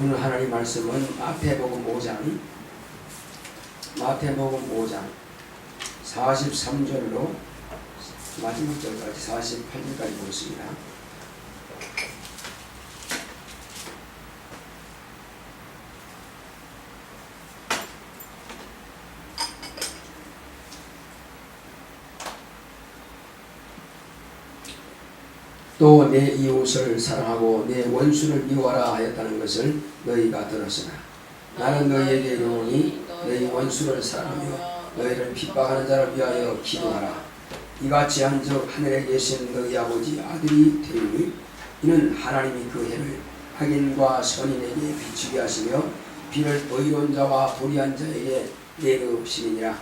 오늘 하나님 말씀은 마태복음 5장 마태복음 5장 43절로 마지막 절까지 48절까지 보겠습니다. 또 내 이웃을 사랑하고 내 원수를 미워하라 하였다는 것을 너희가 들었으나 나는 너희에게 이르노니 너희 원수를 사랑하며 너희를 핍박하는 자를 위하여 기도하라. 이같이 한즉 하늘에 계신 너희 아버지 아들이 되리니 이는 하나님이 그 해를 악인과 선인에게 비추게 하시며 비를 의로운 자와 불의한 자에게 내리시니라.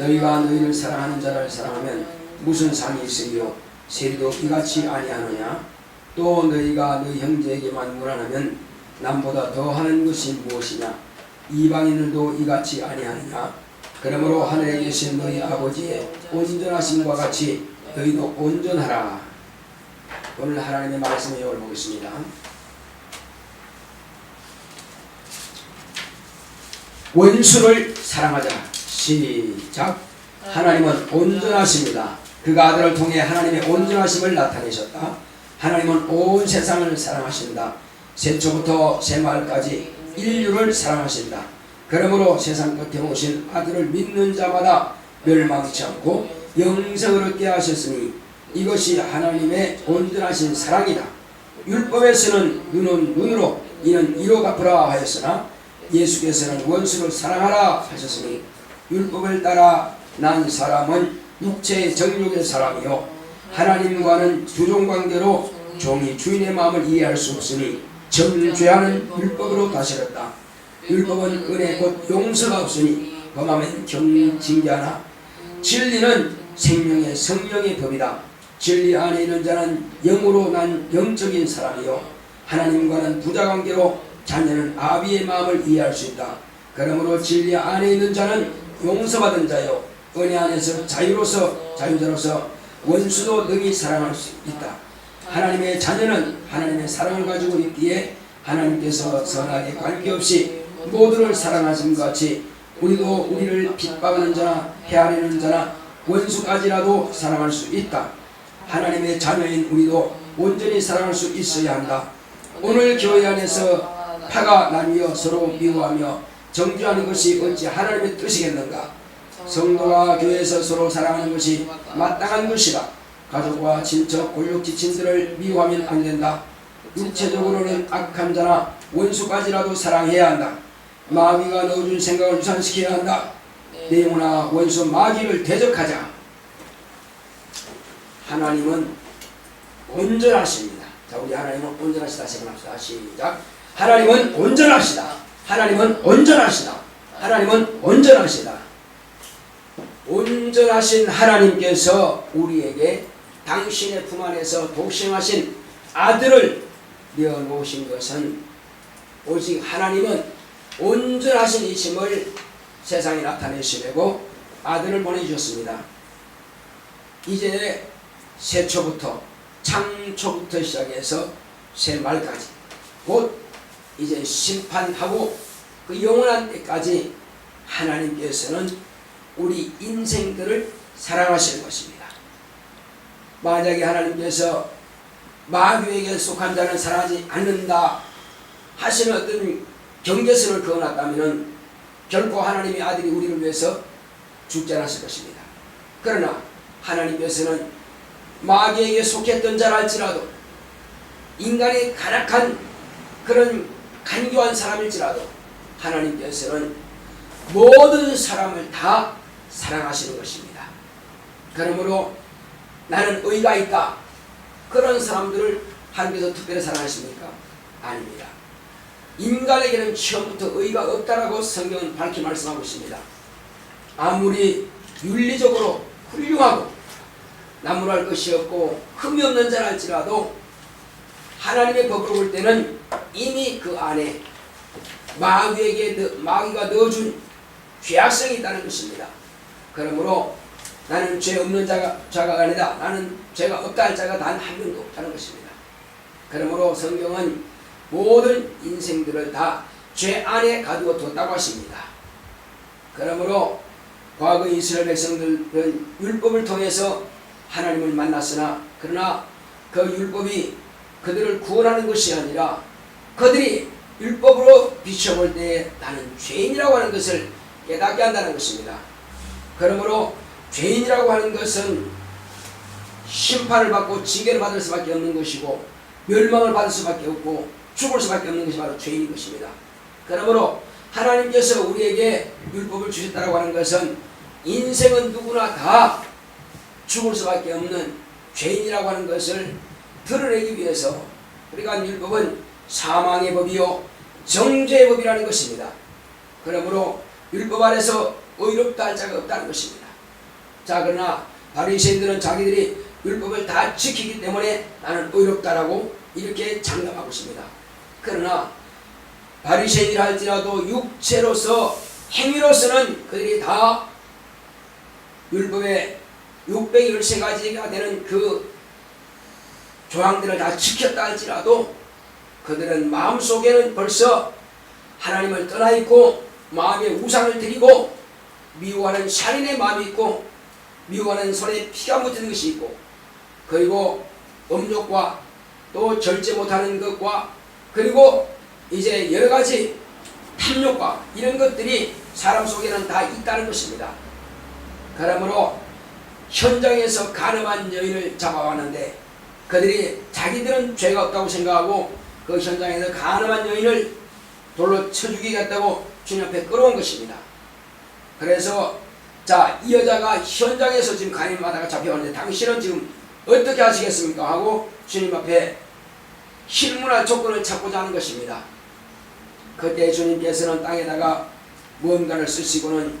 너희가 너희를 사랑하는 자를 사랑하면 무슨 상이 있으리요 세리도 이같이 아니하느냐? 또 너희가 너희 형제에게만 무난하면 남보다 더 하는 것이 무엇이냐? 이방인들도 이같이 아니하느냐? 그러므로 하늘에 계신 너희 아버지의 온전하심과 같이 너희도 온전하라. 오늘 하나님의 말씀을 열보겠습니다. 원수를 사랑하자. 시작. 하나님은 온전하십니다 그가 아들을 통해 하나님의 온전하심을 나타내셨다. 하나님은 온 세상을 사랑하신다. 세초부터 새마을까지 인류를 사랑하신다. 그러므로 세상 끝에 오신 아들을 믿는 자마다 멸망치 않고 영생을 얻게 하셨으니 이것이 하나님의 온전하신 사랑이다. 율법에서는 눈은 눈으로 이는 이로 갚으라 하였으나 예수께서는 원수를 사랑하라 하셨으니 율법을 따라 난 사람은 육체의 정욕의 사람이요 하나님과는 주종관계로 종이 주인의 마음을 이해할 수 없으니 정죄하는 율법으로 다스렸다. 율법은 은혜 곧 용서가 없으니 범하면 경징계하나 진리는 생명의 성령의 법이다. 진리 안에 있는 자는 영으로 난 영적인 사람이요 하나님과는 부자관계로 자녀는 아비의 마음을 이해할 수 있다. 그러므로 진리 안에 있는 자는 용서받은 자요 은혜 안에서 자유로서 자유자로서 원수도 능히 사랑할 수 있다. 하나님의 자녀는 하나님의 사랑을 가지고 있기에 하나님께서 선하게 관계없이 모두를 사랑하신 것 같이 우리도 우리를 핍박하는 자나 헤아리는 자나 원수까지라도 사랑할 수 있다. 하나님의 자녀인 우리도 온전히 사랑할 수 있어야 한다. 오늘 교회 안에서 파가 나뉘어 서로 미워하며 정죄하는 것이 어찌 하나님의 뜻이겠는가? 성도가 교회에서 서로 사랑하는 것이 마땅한 것이다. 가족과 친척, 골육 지친들을 미워하면 안 된다. 육체적으로는 악한 자나 원수까지라도 사랑해야 한다. 마귀가 넣어준 생각을 유산시켜야 한다. 내 영혼아 원수 마귀를 대적하자. 하나님은 온전하십니다. 자, 우리 하나님은 온전하시다 생각합시다. 시작. 하나님은 온전하시다. 하나님은 온전하시다. 하나님은 온전하시다. 온전하신 하나님께서 우리에게 당신의 품 안에서 독생하신 아들을 내어놓으신 것은 오직 하나님은 온전하신 이심을 세상에 나타내시려고 아들을 보내주셨습니다. 이제 세초부터 창초부터 시작해서 새말까지 곧 이제 심판하고 그 영원한 때까지 하나님께서는 우리 인생들을 사랑하시는 것입니다. 만약에 하나님께서 마귀에게 속한 자는 사랑하지 않는다 하시는 어떤 경계선을 그어놨다면 결코 하나님의 아들이 우리를 위해서 죽지 않았을 것입니다. 그러나 하나님께서는 마귀에게 속했던 자랄지라도 인간의 가락한 그런 간교한 사람일지라도 하나님께서는 모든 사람을 다 사랑하시는 것입니다. 그러므로 나는 의가 있다. 그런 사람들을 하나님께서 특별히 사랑하십니까? 아닙니다. 인간에게는 처음부터 의가 없다라고 성경은 밝히 말씀하고 있습니다. 아무리 윤리적으로 훌륭하고 나무랄 것이 없고 흠이 없는 자랄지라도 하나님의 법으로 볼 때는 이미 그 안에 마귀에게 마귀가 넣어준 죄악성이 있다는 것입니다. 그러므로 나는 죄 없는 자가, 자가 아니다. 나는 죄가 없다 할 자가 단 한 명도 없다는 것입니다. 그러므로 성경은 모든 인생들을 다 죄 안에 가두어 뒀다고 하십니다. 그러므로 과거 이스라엘 백성들은 율법을 통해서 하나님을 만났으나 그러나 그 율법이 그들을 구원하는 것이 아니라 그들이 율법으로 비춰볼 때에 나는 죄인이라고 하는 것을 깨닫게 한다는 것입니다. 그러므로 죄인이라고 하는 것은 심판을 받고 징계를 받을 수밖에 없는 것이고 멸망을 받을 수밖에 없고 죽을 수밖에 없는 것이 바로 죄인인 것입니다. 그러므로 하나님께서 우리에게 율법을 주셨다고 하는 것은 인생은 누구나 다 죽을 수밖에 없는 죄인이라고 하는 것을 드러내기 위해서 우리가 율법은 사망의 법이요 정죄의 법이라는 것입니다. 그러므로 율법 아래서 의롭다 할 자가 없다는 것입니다. 자 그러나 바리새인들은 자기들이 율법을 다 지키기 때문에 나는 의롭다라고 이렇게 장담하고 있습니다. 그러나 바리새인이라 할지라도 육체로서 행위로서는 그들이 다 율법의 613가지가 되는 그 조항들을 다 지켰다 할지라도 그들은 마음속에는 벌써 하나님을 떠나 있고 마음에 우상을 드리고 미워하는 살인의 마음이 있고 미워하는 손에 피가 묻는 것이 있고 그리고 음욕과 또 절제 못하는 것과 그리고 이제 여러 가지 탐욕과 이런 것들이 사람 속에는 다 있다는 것입니다. 그러므로 현장에서 가늠한 여인을 잡아왔는데 그들이 자기들은 죄가 없다고 생각하고 그 현장에서 가늠한 여인을 돌로 쳐 죽이겠다고 주님 앞에 끌어온 것입니다. 그래서 자 이 여자가 현장에서 지금 가늠하다가 잡혀왔는데 당신은 지금 어떻게 하시겠습니까? 하고 주님 앞에 실문할 조건을 찾고자 하는 것입니다. 그때 주님께서는 땅에다가 무언가를 쓰시고는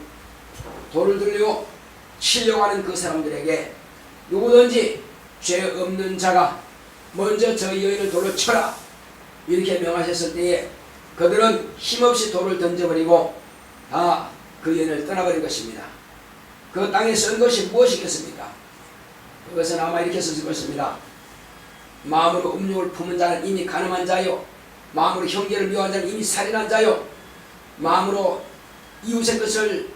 돌을 들려 하는 그 사람들에게 누구든지 죄 없는 자가 먼저 저 여인을 돌로 쳐라 이렇게 명하셨을 때에 그들은 힘없이 돌을 던져버리고 다 그 여인을 떠나버린 것입니다. 그 땅에 쓴 것이 무엇이겠습니까? 그것은 아마 이렇게 썼을 것입니다. 마음으로 음욕을 품은 자는 이미 가늠한 자요. 마음으로 형제를 미워한 자는 이미 살인한 자요. 마음으로 이웃의 것을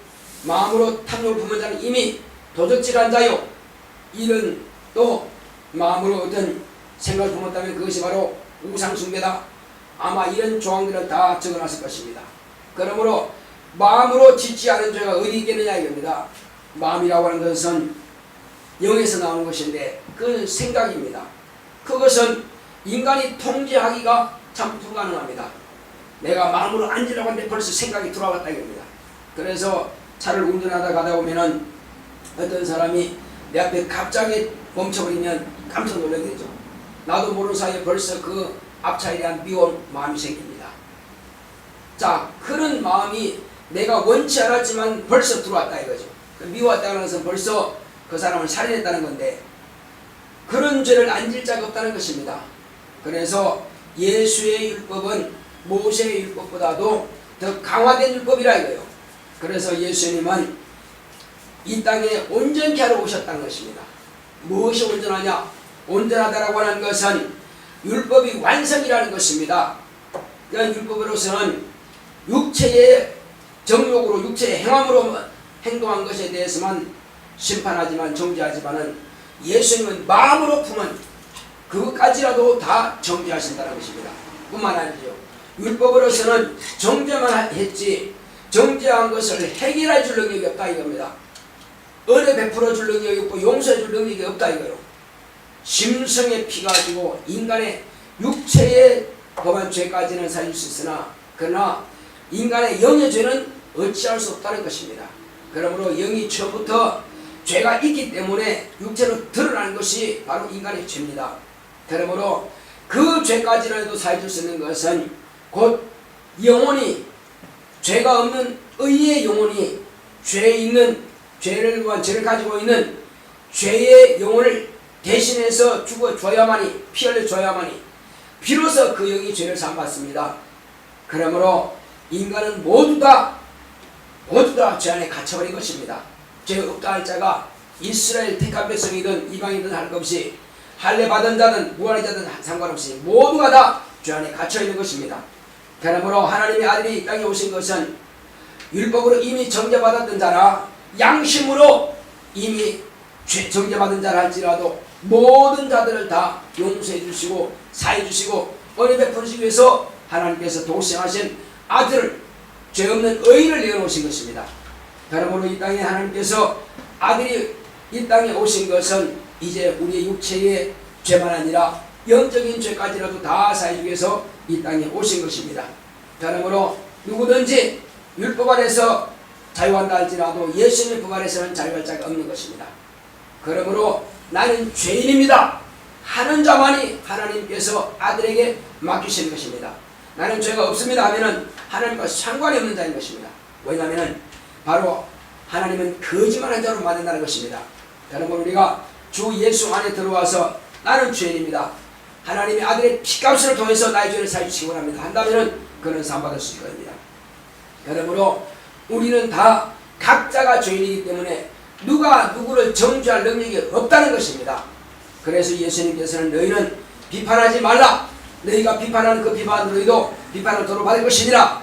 마음으로 탐욕을 품은 자는 이미 도적질한 자요. 이런 또 마음으로 어떤 생각을 품었다면 그것이 바로 우상숭배다. 아마 이런 조항들을 다 적어놨을 것입니다. 그러므로 마음으로 짓지 않은 죄가 어디 있겠느냐 이겁니다. 마음이라고 하는 것은 영에서 나오는 것인데 그 생각입니다. 그것은 인간이 통제하기가 참 불가능합니다. 내가 마음으로 앉으려고 하는데 벌써 생각이 들어왔다 이겁니다. 그래서 차를 운전하다 가다 보면은 어떤 사람이 내 앞에 갑자기 멈춰버리면 깜짝 놀라게 되죠. 나도 모르는 사이에 벌써 그 앞차에 대한 미운 마음이 생깁니다. 자, 그런 마음이 내가 원치 않았지만 벌써 들어왔다 이거죠. 그 미웠다는 것은 벌써 그 사람을 살인했다는 건데 그런 죄를 안질 자가 없다는 것입니다. 그래서 예수의 율법은 모세의 율법보다도 더 강화된 율법이라 이거예요. 그래서 예수님은 이 땅에 온전케 하러 오셨다는 것입니다. 무엇이 온전하냐? 온전하다라고 하는 것은 율법이 완성이라는 것입니다. 그러니까 율법으로서는 육체의 정욕으로 육체의 행함으로 행동한 것에 대해서만 심판하지만 정죄하지만은 예수님은 마음으로 품은 그것까지라도 다 정죄하신다는 것입니다. 뿐만 아니죠. 율법으로서는 정죄만 했지 정죄한 것을 해결해 줄 능력이 없다 이겁니다. 은혜 베풀어 줄 능력이 없고 용서해 줄 능력이 없다 이거요. 심성의 피 가 지고 인간의 육체의 범한 죄까지는 살릴 수 있으나 그러나 인간의 영의 죄는 어찌할 수 없다는 것입니다. 그러므로 영이 처음부터 죄가 있기 때문에 육체로 드러나는 것이 바로 인간의 죄입니다. 그러므로 그 죄까지라도 살릴 수 있는 것은 곧 영혼이 죄가 없는 의의 영혼이 죄 있는 죄를 죄를 가지고 있는 죄의 영혼을 대신해서 죽어 줘야만이 피 흘려 줘야만이 비로소 그 영이 죄를 삼받습니다. 그러므로 인간은 모두 다 모두 다 죄 안에 갇혀버린 것입니다. 죄 없다 할 자가 이스라엘 택한 백성이든 이방이든 할것 없이 할례 받은 자든 무할의 자든 상관없이 모두가 다 죄 안에 갇혀 있는 것입니다. 그러므로 하나님의 아들이 이 땅에 오신 것은 율법으로 이미 정죄받았던 자라 양심으로 이미 죄 정죄받은 자라 할지라도 모든 자들을 다 용서해 주시고 사해 주시고 은혜 베푸시기 위해서 하나님께서 독생하신 아들을 죄 없는 의인을 내어놓으신 것입니다. 그러므로 이 땅에 하나님께서 아들이 이 땅에 오신 것은 이제 우리의 육체의 죄만 아니라 영적인 죄까지라도 다 사해주기 위해서 이 땅에 오신 것입니다. 그러므로 누구든지 율법 아래서 자유한다 할지라도 예수님의 법 아래서는 자유할 자가 없는 것입니다. 그러므로 나는 죄인입니다. 하는 자만이 하나님께서 아들에게 맡기시는 것입니다. 나는 죄가 없습니다 하면은 하나님과 상관이 없는 자인 것입니다. 왜냐하면은 바로 하나님은 거짓말한 자로 만든다는 것입니다. 여러분 우리가 주 예수 안에 들어와서 나는 죄인입니다. 하나님의 아들의 피값을 통해서 나의 죄를 사주시기 원합니다. 한다면은 그는 상받을 수 겁니다. 그러므로 우리는 다 각자가 죄인이기 때문에 누가 누구를 정죄할 능력이 없다는 것입니다. 그래서 예수님께서는 너희는 비판하지 말라. 너희가 비판하는 그 비판 너희도 비판을 도로 받을 것이니라.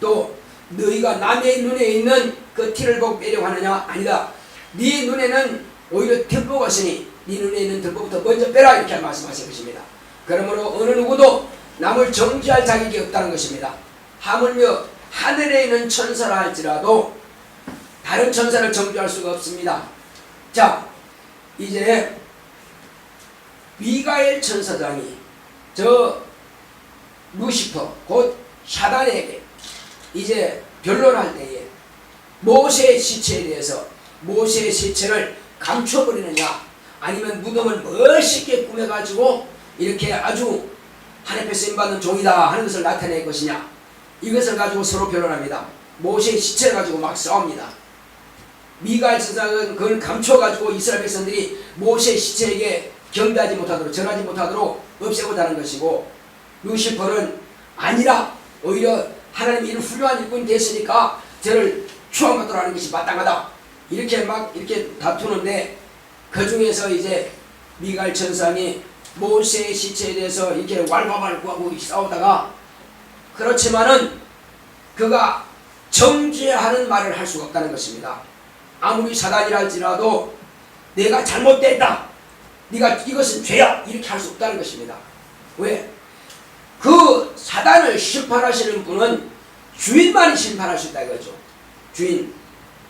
또 너희가 남의 눈에 있는 그 티를 보고 빼려고 하느냐 아니다. 네 눈에는 오히려 득보가 있으니 네 눈에 있는 득보부터 먼저 빼라 이렇게 말씀하신 것입니다. 그러므로 어느 누구도 남을 정죄할 자격이 없다는 것입니다. 하물며 하늘에 있는 천사라 할지라도 다른 천사를 정죄할 수가 없습니다. 자, 이제 미가엘 천사장이 저 루시퍼 곧 사단에게 이제 변론할 때에 모세의 시체에 대해서 모세의 시체를 감춰버리느냐 아니면 무덤을 멋있게 꾸며가지고 이렇게 아주 하늘에 쓰임받는 종이다 하는 것을 나타낼 것이냐 이것을 가지고 서로 변론합니다. 모세의 시체를 가지고 막 싸웁니다. 미가엘 천사는 그걸 감춰가지고 이스라엘 백성들이 모세의 시체에게 경배하지 못하도록 절하지 못하도록 없애고자 하는 것이고 루시퍼는 아니라 오히려 하나님이 이런 훌륭한 일꾼이 됐으니까 저를 추앙받도록 하는 것이 마땅하다 이렇게 막 이렇게 다투는데 그 중에서 이제 미갈 천상이 모세의 시체에 대해서 이렇게 왈가왈 구하고 싸우다가 그렇지만은 그가 정죄하는 말을 할 수가 없다는 것입니다. 아무리 사단이라 할지라도 내가 잘못됐다. 네가 이것은 죄야. 이렇게 할 수 없다는 것입니다. 왜? 그 사단을 심판하시는 분은 주인만이 심판할 수 있다 이거죠. 주인.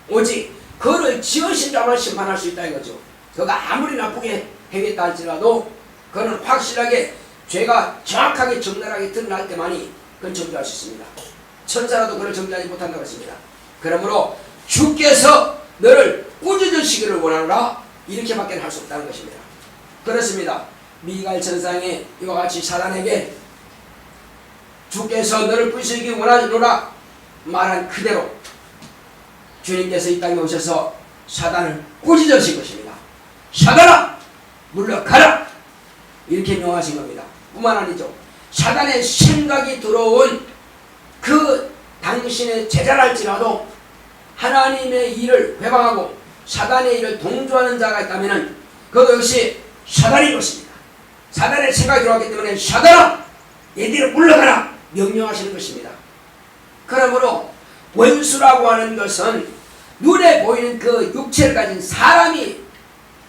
오직 그를 지으신 자만 심판할 수 있다 이거죠. 그가 아무리 나쁘게 행했다 할지라도 그는 확실하게 죄가 정확하게 적나라하게 드러날 때만이 그건 정죄할 수 있습니다. 천사라도 그를 정죄하지 못한다고 했습니다. 그러므로 주께서 너를 꾸짖으시기를 원하노라 이렇게밖에 할 수 없다는 것입니다. 그렇습니다. 미갈 천상이 이와 같이 사단에게 주께서 너를 꾸짖기 원하노라 말한 그대로 주님께서 이 땅에 오셔서 사단을 꾸짖으신 것입니다. 사단아 물러가라 이렇게 명하신 겁니다. 뿐만 아니죠. 사단의 생각이 들어온 그 당신의 제자랄지라도 하나님의 일을 회방하고 사단의 일을 동조하는 자가 있다면 그것 역시 사단인 것입니다. 사단의 생각이 들어왔기 때문에 사단아 얘들을 물러가라 명령하시는 것입니다. 그러므로 원수라고 하는 것은 눈에 보이는 그 육체를 가진 사람이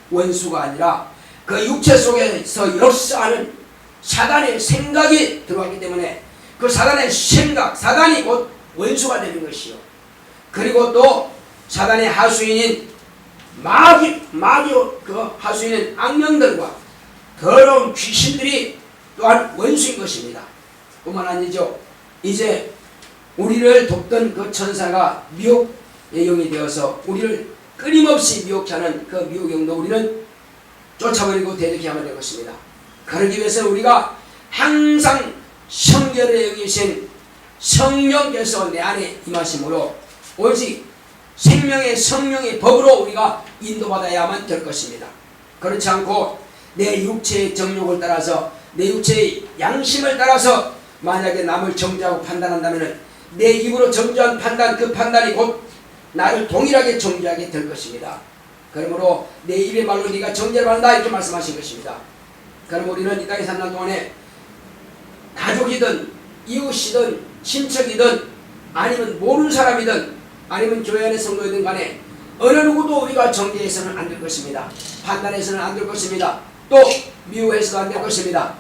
원수가 아니라 그 육체 속에서 역사하는 사단의 생각이 들어왔기 때문에 그 사단의 생각, 사단이 곧 원수가 되는 것이요. 그리고 또 사단의 하수인인 마귀, 마귀 그 하수인은 악령들과 더러운 귀신들이 또한 원수인 것입니다. 뿐만 아니죠. 이제 우리를 돕던 그 천사가 미혹의 영이 되어서 우리를 끊임없이 미혹케 하는 그 미혹의 영도 우리는 쫓아버리고 대적해 야만 될 것입니다. 그러기 위해서 우리가 항상 성결의 영이신 성령께서 내 안에 임하심으로 오직 생명의 성령의 법으로 우리가 인도받아야만 될 것입니다. 그렇지 않고 내 육체의 정욕을 따라서 내 육체의 양심을 따라서 만약에 남을 정죄하고 판단한다면 내 입으로 정죄한 판단 그 판단이 곧 나를 동일하게 정죄하게 될 것입니다. 그러므로 내 입의 말로 네가 정죄를 한다 이렇게 말씀하신 것입니다. 그럼 우리는 이 땅에 사는 동안에 가족이든 이웃이든 친척이든 아니면 모르는 사람이든 아니면 교회 안의 성도이든 간에 어느 누구도 우리가 정죄해서는 안 될 것입니다. 판단해서는 안 될 것입니다. 또 미워해서도 안 될 것입니다.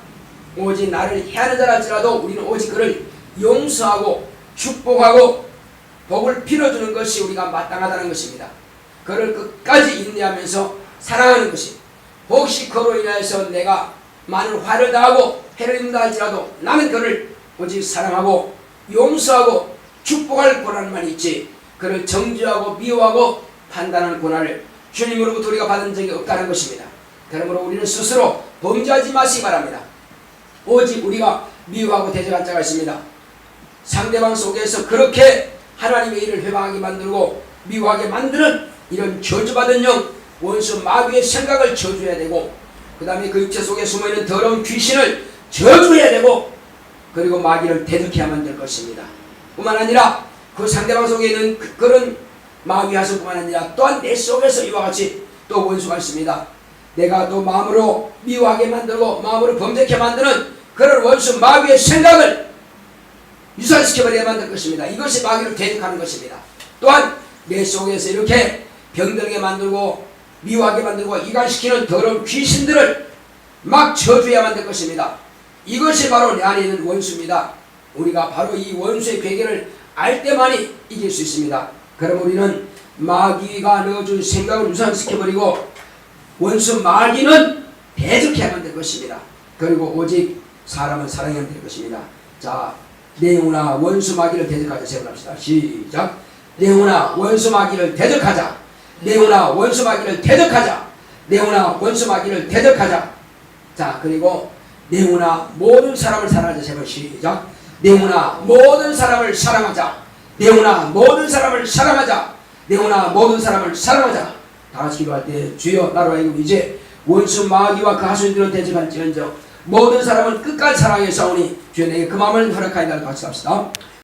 오직 나를 해하는 자랄지라도 우리는 오직 그를 용서하고 축복하고 복을 빌어주는 것이 우리가 마땅하다는 것입니다. 그를 끝까지 인내하면서 사랑하는 것이 혹시 그로 인하여서 내가 많은 화를 당하고 해를 입는다 할지라도 나는 그를 오직 사랑하고 용서하고 축복할 권한만 있지 그를 정죄하고 미워하고 판단하는 권한을 주님으로부터 우리가 받은 적이 없다는 것입니다. 그러므로 우리는 스스로 범죄하지 마시기 바랍니다. 오직 우리가 미워하고 대적한 자가 있습니다. 상대방 속에서 그렇게 하나님의 일을 회방하게 만들고 미워하게 만드는 이런 저주받은 영 원수 마귀의 생각을 저주해야 되고 그 다음에 그 육체 속에 숨어있는 더러운 귀신을 저주해야 되고 그리고 마귀를 대적해야만 될 것입니다. 뿐만 아니라 그 상대방 속에 있는 그- 그런 마귀 하수뿐만 아니라 또한 내 속에서 이와 같이 또 원수가 있습니다. 내가 또 마음으로 미워하게 만들고 마음으로 범죄케 만드는 그런 원수 마귀의 생각을 유산시켜버려야만 될 것입니다. 이것이 마귀를 대적하는 것입니다. 또한 내 속에서 이렇게 병들게 만들고 미워하게 만들고 이간시키는 더러운 귀신들을 막 저주해야만 될 것입니다. 이것이 바로 내 안에 있는 원수입니다. 우리가 바로 이 원수의 괴계를 알 때만이 이길 수 있습니다. 그럼 우리는 마귀가 넣어준 생각을 유산시켜버리고 원수 마귀는 대적해야만 될 것입니다. 그리고 오직 사람은 사랑해야 될 것입니다. 자, 내용나 원수 마귀를 대적하자 세번합시다. 시작. 내용나 원수 마귀를 대적하자. 내용나 원수 마귀를 대적하자. 내용나 원수 마귀를 대적하자. 자, 그리고 내용나 모든 사람을 사랑하자 세번 시작. 내용나 모든 사람을 사랑하자. 내용나 모든 사람을 사랑하자. 내용나 모든 사람을 사랑하자. 다 같이 기도할 때 주여 나로 하여금 이제 원수 마귀와 그 하수인들을 대적할지언정 모든 사람을 끝까지 사랑해 싸우니 주여 내게 그 마음을 허락하여 달라고 같이 합시다.